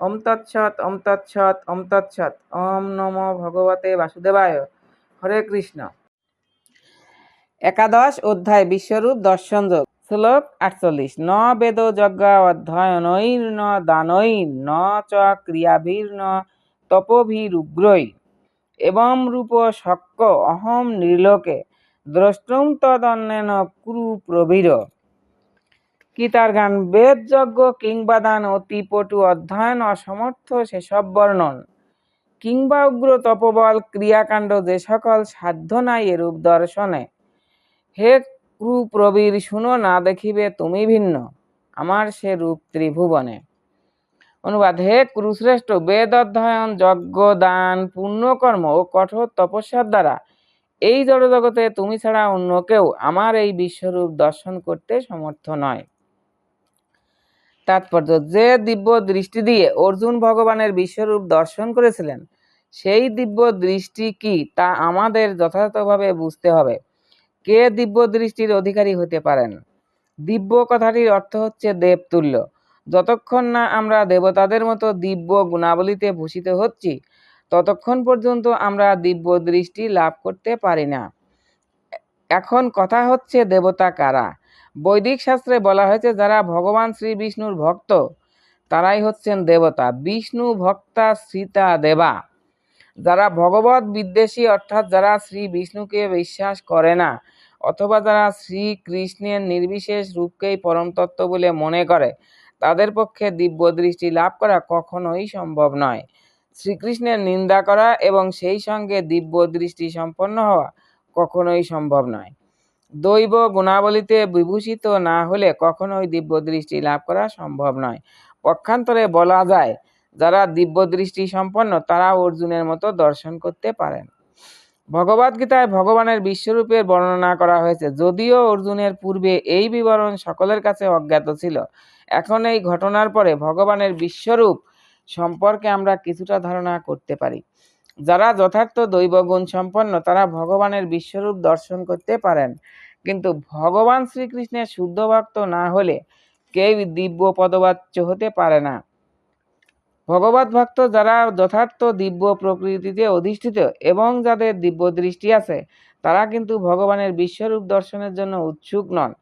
ওম তৎসৎ ওম তৎসৎ ওম তৎসৎ। ওম নমো ভগবতে বাসুদেবায়। হরে কৃষ্ণ। একাদশ অধ্যায়, বিশ্বরূপ দর্শন যোগ, শ্লোক আটচল্লিশ। ন বেদ যজ্ঞা অধ্যয়নৈর ন দানৈর, ন চ ক্রিয়াভির ন তপভিরুগ্রৈ। এবং রূপ শক্য অহম নির্লোকে, দ্রষ্টুম তদন্যেন কুরু প্রবীর কি তার গান বেদ যজ্ঞ কিংবা দান অতি পটু অধ্যয়ন অসমর্থ সেসব বর্ণন। কিংবা উগ্র তপবল, ক্রিয়াকাণ্ড যে সকল সাধ্য নাই এরূপ দর্শনে। হে কুপ্রবীর, শুনো না, দেখিবে তুমি ভিন্ন। আমার সে রূপ ত্রিভুবনে। অনুবাদ, হে কুরুশ্রেষ্ঠ, বেদ অধ্যয়ন, যজ্ঞ, দান পুণ্যকর্ম ও কঠোর তপস্যার দ্বারা এই জড়জগতে তুমি ছাড়া অন্য কেউ আমার এই বিশ্বরূপ দর্শন করতে সমর্থ নয়। তাৎপর্য, যে দিব্য দৃষ্টি দিয়ে অর্জুন ভগবানের বিশ্বরূপ দর্শন করেছিলেন, সেই দিব্য দৃষ্টি কি তা আমাদের যথাযথভাবে বুঝতে হবে। কে দিব্য দৃষ্টির অধিকারী হতে পারেন? দিব্য কথাটির অর্থ হচ্ছে দেবতুল্য। যতক্ষণ না আমরা দেবতাদের মতো দিব্য গুণাবলীতে ভূষিত হচ্ছি, ততক্ষণ পর্যন্ত আমরা দিব্য দৃষ্টি লাভ করতে পারি না। এখন কথা হচ্ছে দেবতা কারা? বৈদিক শাস্ত্রে বলা হয়েছে, যারা ভগবান শ্রী বিষ্ণুর ভক্ত, তারাই হচ্ছেন দেবতা। বিষ্ণু ভক্তা সীতা দেবা। যারা ভগবত বিদ্বেষী, অর্থাৎ যারা শ্রী বিষ্ণুকে বিশ্বাস করে না, অথবা যারা শ্রীকৃষ্ণের নির্বিশেষ রূপকেই পরমতত্ত্ব বলে মনে করে, তাদের পক্ষে দিব্য দৃষ্টি লাভ করা কখনোই সম্ভব নয়। শ্রীকৃষ্ণের নিন্দা করা এবং সেই সঙ্গে দিব্য দৃষ্টি সম্পন্ন হওয়া কখনোই সম্ভব নয়। দৈব গুণাবলীতে বিভূষিত না হলে কখনোই দিব্য দৃষ্টি লাভ করা সম্ভব নয়। পক্ষান্তরে বলা যায়, যারা দিব্য দৃষ্টি সম্পন্ন তারা অর্জুনের মতো দর্শন করতে পারেন। ভগবদ্গীতায় ভগবানের বিশ্বরূপের বর্ণনা করা হয়েছে, যদিও অর্জুনের পূর্বে এই বিবরণ সকলের কাছে অজ্ঞাত ছিল। এখন এই ঘটনার পরে ভগবানের বিশ্বরূপ সম্পর্কে আমরা কিছুটা ধারণা করতে পারি। যারা যথার্থ দৈবগুণ সম্পন্ন, তারা ভগবানের বিশ্বরূপ দর্শন করতে পারেন। কিন্তু ভগবান শ্রীকৃষ্ণের শুদ্ধ ভক্ত না হলে কেউ দিব্য পদবাচ্য হতে পারে না। ভগবত ভক্ত যারা যথার্থ দিব্য প্রকৃতিতে অধিষ্ঠিত এবং যাদের দিব্য দৃষ্টি আছে, তারা কিন্তু ভগবানের বিশ্বরূপ দর্শনের জন্য উৎসুক নন।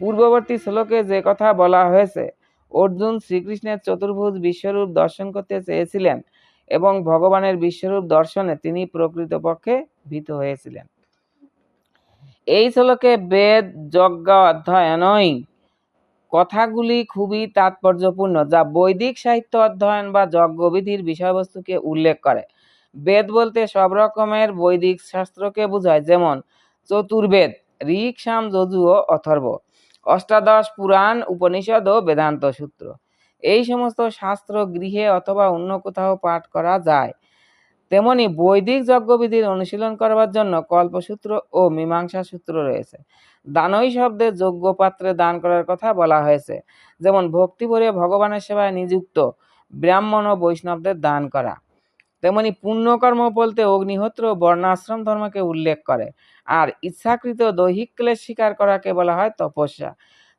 পূর্ববর্তী শ্লোকে যে কথা বলা হয়েছে, অর্জুন শ্রীকৃষ্ণের চতুর্ভুজ বিশ্বরূপ দর্শন করতে চেয়েছিলেন এবং ভগবানের বিশ্বরূপ দর্শনে তিনি প্রকৃতপক্ষে ভীত হয়েছিলেন। এই শ্লোকে বেদ, যজ্ঞ, অধ্যয়নই কথাগুলি খুবই তাৎপর্যপূর্ণ, যা বৈদিক সাহিত্য অধ্যয়ন বা যজ্ঞবিধির বিষয়বস্তুকে উল্লেখ করে। বেদ বলতে সব রকমের বৈদিক শাস্ত্রকে বোঝায়, যেমন চতুর্বেদ ঋক সাম যজু ও অথর্ব, অষ্টাদশ পুরাণ, উপনিষদ ও বেদান্ত সূত্র। এই সমস্ত শাস্ত্র গৃহে অথবা অন্য কোথাও পাঠ করা যায়। তেমনি বৈদিক যজ্ঞবিধির অনুশীলন করবার জন্য কল্পসূত্র ও মীমাংসা সূত্র রয়েছে। দানই শব্দে যোগ্য পাত্রে দান করার কথা বলা হয়েছে। যেমন ভক্তি ভরে ভগবানের সেবায় নিযুক্ত ব্রাহ্মণ ও বৈষ্ণবদের দান করা। তেমনি পুণ্যকর্ম বলতে অগ্নিহোত্র বর্ণাশ্রম ধর্মকে উল্লেখ করে। আর ইচ্ছাকৃত দৈহিক ক্লেশ স্বীকার করাকে বলা হয় তপস্যা।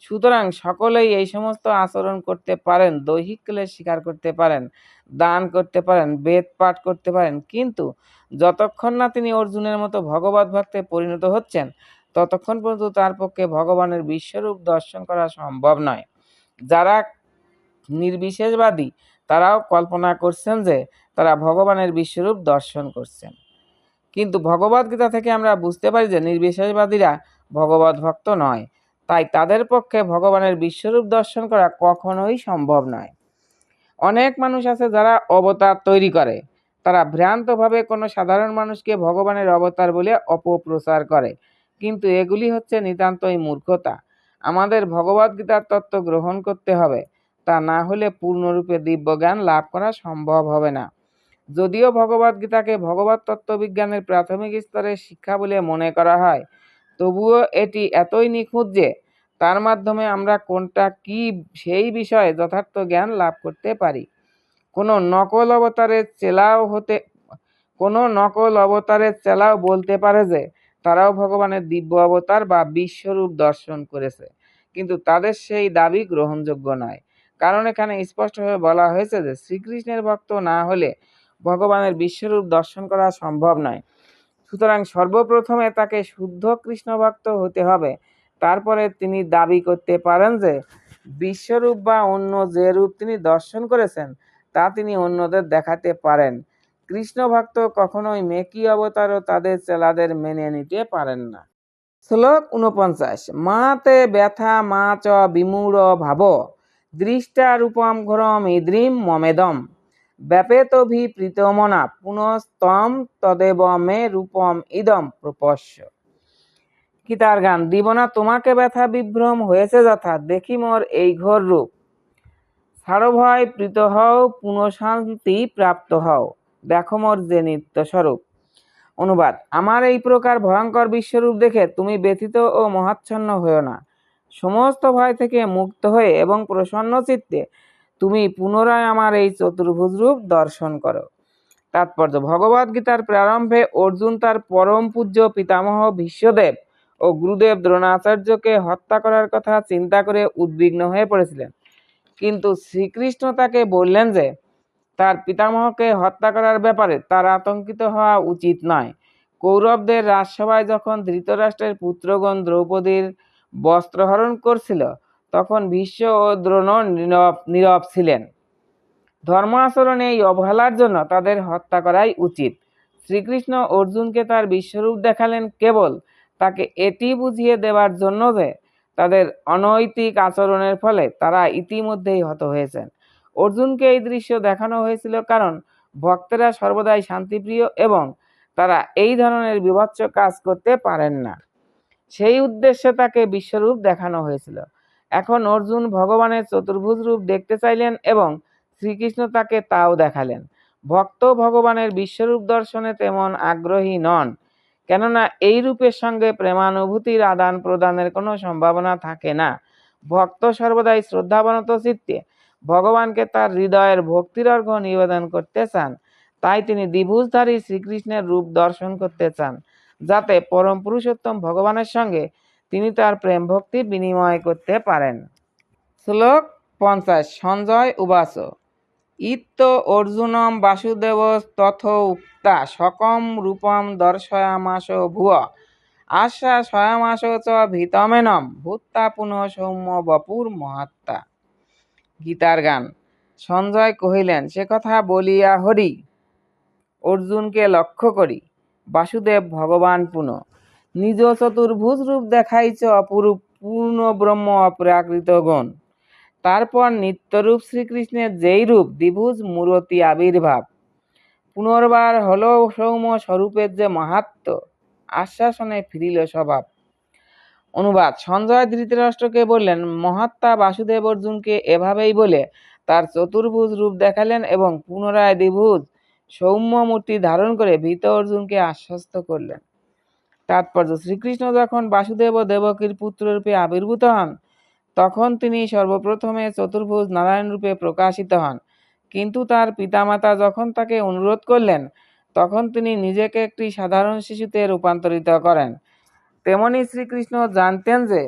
সুতরাং সকলেই এই সমস্ত আচরণ করতে পারেন, দৈহিক ক্লেশ স্বীকার করতে পারেন, দান করতে পারেন, বেদ পাঠ করতে পারেন। কিন্তু যতক্ষণ না তিনি অর্জুনের মতো ভগবত ভক্তে পরিণত হচ্ছেন, ততক্ষণ পর্যন্ত তার পক্ষে ভগবানের বিশ্বরূপ দর্শন করা সম্ভব নয়। যারা নির্বিশেষবাদী, তারাও কল্পনা করছেন যে তারা ভগবানের বিশ্বরূপ দর্শন করছেন। কিন্তু ভগবদ্গীতা থেকে আমরা বুঝতে পারি যে নির্বিশেষবাদীরা ভগবত ভক্ত নয়। তাই তাদের পক্ষে ভগবানের বিশ্বরূপ দর্শন করা কখনোই সম্ভব নয়। অনেক মানুষ আছে যারা অবতার তৈরি করে। তারা ভ্রান্তভাবে কোনো সাধারণ মানুষকে ভগবানের অবতার বলে অপপ্রচার করে। কিন্তু এগুলি হচ্ছে নিতান্তই মূর্খতা। আমাদের ভগবদ্গীতার তত্ত্ব গ্রহণ করতে হবে। তা না হলে পূর্ণরূপে দিব্য জ্ঞান লাভ করা সম্ভব হবে না। যদিও ভগবদ্গীতাকে ভগবত তত্ত্ববিজ্ঞানের প্রাথমিক স্তরের শিক্ষা বলে মনে করা হয় তবুও এটি এতই নিখুঁত যে তার মাধ্যমে আমরা কোনটা কি সেই বিষয়ে যথার্থ জ্ঞান লাভ করতে পারি। কোনো নকল অবতারের চেলাও হতে, কোনো নকল অবতারের চেলাও বলতে পারে যে তারাও ভগবানের দিব্য অবতার বা বিশ্বরূপ দর্শন করেছে। কিন্তু তাদের সেই দাবি গ্রহণযোগ্য নয়। কারণ এখানে স্পষ্টভাবে বলা হয়েছে যে শ্রীকৃষ্ণের ভক্ত না হলে ভগবানের বিশ্বরূপ দর্শন করা সম্ভব নয়। সুতরাং সর্বপ্রথমে তাকে শুদ্ধ কৃষ্ণভক্ত হতে হবে। তারপরে তিনি দাবি করতে পারেন যে, বিশ্বরূপ বা অন্য যে রূপ তিনি দর্শন করেছেন, তা তিনি অন্যদের দেখাতে পারেন। কৃষ্ণ ভক্ত কখনোই মেকি অবতারও তাদের চেলাদের মেনে নিতে পারেন না। শ্লোক উনপঞ্চাশ, মাতে ব্যথা, মা চ বিমূঢ় ভাব দৃষ্টা রূপম ঘোরম ইদ্রিম মমেদম। ব্যাপেতভি প্রীতমনা, পুনস্তম তদেব মে রূপম ইদম প্রপশ্য। তার গান? দিব না তোমাকে ব্যথা বিভ্রম হয়েছে যথা, দেখি মোর এই ঘোর রূপ। ছাড়ো ভয় প্রীত হও, পুনঃশান্তি প্রাপ্ত হও, দেখো মোর যে নিত্য স্বরূপ অনুবাদ, আমার এই প্রকার ভয়ঙ্কর বিশ্বরূপ দেখে তুমি ব্যথিত ও মহাচ্ছন্ন হয়েও না। সমস্ত ভয় থেকে মুক্ত হয়ে এবং প্রসন্ন চিত্তে তুমি পুনরায় আমার এই চতুর্ভুজ রূপ দর্শন করো। তাৎপর্য ভগবদ গীতার প্রারম্ভে অর্জুন তার পরম পূজ্য পিতামহ ভীষ্মদেব ও গুরুদেব দ্রোণাচার্যকে হত্যা করার কথা চিন্তা করে উদ্বিগ্ন হয়ে পড়েছিলেন। কিন্তু শ্রীকৃষ্ণ তাকে বললেন যে, তার পিতামহকে হত্যা করার ব্যাপারে তার আতঙ্কিত হওয়া উচিত নয়। কৌরবদের রাজসভায় যখন ধৃতরাষ্ট্রের পুত্রগণ দ্রৌপদীর বস্ত্রহরণ করছিল তখন ভীষ্ম ও দ্রোণ নীরব নীরব ছিলেন। ধর্ম আচরণে এই অবহেলার জন্য তাদের হত্যা করাই উচিত। শ্রীকৃষ্ণ অর্জুনকে তার বিশ্বরূপ দেখালেন কেবল তাকে এটি বুঝিয়ে দেওয়ার জন্য যে তাদের অনৈতিক আচরণের ফলে তারা ইতিমধ্যেই হত হয়েছেন। অর্জুনকে এই দৃশ্য দেখানো হয়েছিল কারণ ভক্তেরা সর্বদাই শান্তিপ্রিয় এবং তারা এই ধরনের বিভৎস কাজ করতে পারেন না। সেই উদ্দেশ্যে তাকে বিশ্বরূপ দেখানো হয়েছিল। এখন অর্জুন ভগবানের চতুর্ভুজ রূপ দেখতে চাইলেন এবং শ্রীকৃষ্ণ তাকে তাও দেখালেন। ভক্ত ভগবানের বিশ্বরূপ দর্শনে তেমন আগ্রহী নন, কেননা এই রূপের সঙ্গে প্রেমানুভূতির আদান প্রদানের কোনো সম্ভাবনা থাকে না। ভক্ত সর্বদাই শ্রদ্ধাবনত চিত্তে ভগবানকে তার হৃদয়ের ভক্তির অর্ঘ নিবেদন করতে চান। তাই তিনি দ্বিভুজধারী শ্রীকৃষ্ণের রূপ দর্শন করতে চান, যাতে পরম পুরুষোত্তম ভগবানের সঙ্গে তিনি তার প্রেম ভক্তি বিনিময় করতে পারেন। শ্লোক পঞ্চাশ, সঞ্জয় উবাস ইত্য অর্জুনম বাসুদেব তথ উক্তা, সকম রূপম দর্শয়ামাস ভুয়। আশা স্বয়ামাস চ ভীতমেনম, ভূত্তা পুনঃ সৌম্য বপুর মহাত্মা। গীতার গান। সঞ্জয় কহিলেন, সে কথা বলিয়া হরি, অর্জুনকে লক্ষ্য করি, বাসুদেব ভগবান পুনঃ। নিজ চতুর্ভুজ রূপ দেখাইছ অপরূপ পূর্ণ ব্রহ্ম অপ্রাকৃত গণ। তারপর নিত্যরূপ শ্রীকৃষ্ণের যেই রূপ, দ্বিভুজ, মূরতি, আবির্ভাব। পুনর্বার হল সৌম্য স্বরূপের যে মাহাত্ম, আশ্বাসনে ফিরিল স্বভাব। অনুবাদ, সঞ্জয় ধৃতরাষ্ট্রকে বললেন, মহাত্মা বাসুদেব অর্জুনকে এভাবেই বলে, তার চতুর্ভুজ রূপ দেখালেন এবং পুনরায় দ্বিভুজ সৌম্য মূর্তি ধারণ করে ভীত অর্জুনকে আশ্বস্ত করলেন। তাৎপর্য। শ্রীকৃষ্ণ যখন বাসুদেব দেবকীর পুত্ররূপে আবির্ভূত হন, তখন তিনি সর্বপ্রথমে চতুর্ভুজ নারায়ণ রূপে প্রকাশিত হন। কিন্তু তার পিতামাতা যখন তাকে অনুরোধ করলেন, তখন তিনি নিজেকে একটি সাধারণ শিশুতে রূপান্তরিত করেন। তেমনি শ্রীকৃষ্ণ জানতেন যে,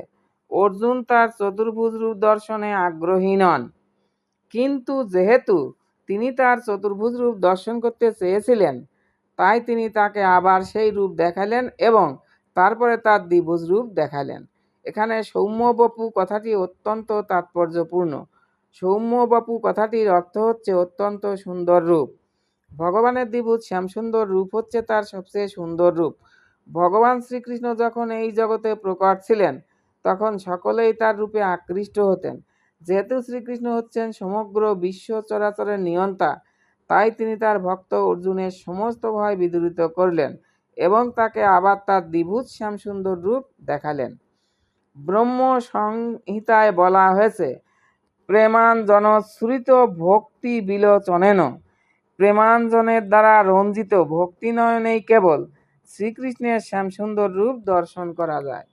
অর্জুন তার চতুর্ভুজ রূপ দর্শনে আগ্রহী নন। কিন্তু যেহেতু তিনি তার চতুর্ভুজ রূপ দর্শন করতে চেয়েছিলেন তাই তিনি তাকে আবার সেই রূপ দেখালেন এবং তারপরে তার দ্বিভুজ রূপ দেখালেন। এখানে সৌম্য বপু কথাটি অত্যন্ত তাৎপর্যপূর্ণ। সৌম্য বপু কথাটির অর্থ হচ্ছে অত্যন্ত সুন্দর রূপ। ভগবানের দ্বিভুজ শ্যামসুন্দর রূপ হচ্ছে তার সবচেয়ে সুন্দর রূপ। ভগবান শ্রীকৃষ্ণ যখন এই জগতে প্রকট ছিলেন, তখন সকলেই তার রূপে আকৃষ্ট হতেন। যেহেতু শ্রীকৃষ্ণ হচ্ছেন সমগ্র বিশ্ব চরাচরের নিয়ন্তা তাই তিনি তার ভক্ত অর্জুনের সমস্ত ভয় বিদূরিত করলেন এবং তাকে আবার তার দ্বিভুজ শ্যামসুন্দর রূপ দেখালেন। ব্রহ্ম সংহিতায় বলা হয়েছে প্রেমাঞ্জন শ্রুত ভক্তি বিলোচনেন। প্রেমাঞ্জনের দ্বারা রঞ্জিত ভক্তি নয়নেই কেবল শ্রীকৃষ্ণের শ্যামসুন্দর রূপ দর্শন করা যায়।